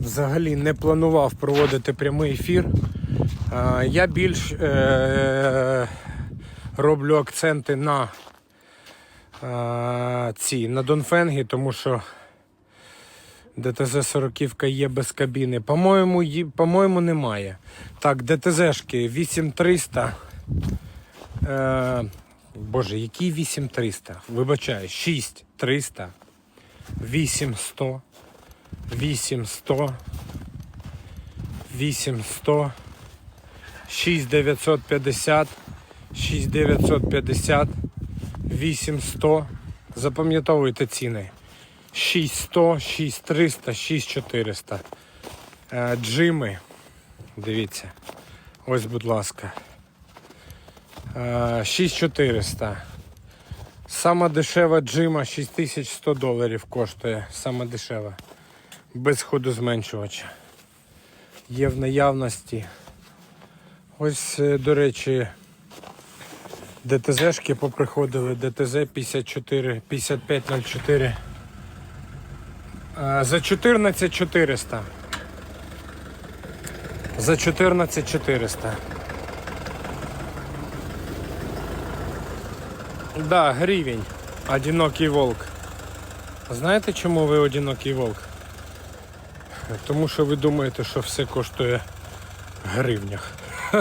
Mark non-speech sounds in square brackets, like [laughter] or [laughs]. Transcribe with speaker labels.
Speaker 1: взагалі не планував проводити прямий ефір. Я більш е, роблю акценти на ці на Донфенгі, тому що ДТЗ 40 є без кабіни. По-моєму, по-моєму, немає. Так, ДТЗшки 8300. Е, боже, який 8300? Вибачаю, 6300, 8100, 8100, 8100, 6950, 6950, 8100. Запам'ятовуйте ціни. 6100, 6300, 6400. Е, Джими. Дивіться. Ось, будь ласка. Е, 6400. Сама дешева джима 6100 доларів коштує. Сама дешева. Без ходозменшувача. Є в наявності. Ось, е, до речі, ДТЗшки поприходили. ДТЗ 54, 5504. Е, За 14 400. За 14 400. Да, гривень. Одинокий волк. Знаєте, чому ви одинокий волк? Тому що ви думаєте, що все коштує гривнях. [laughs]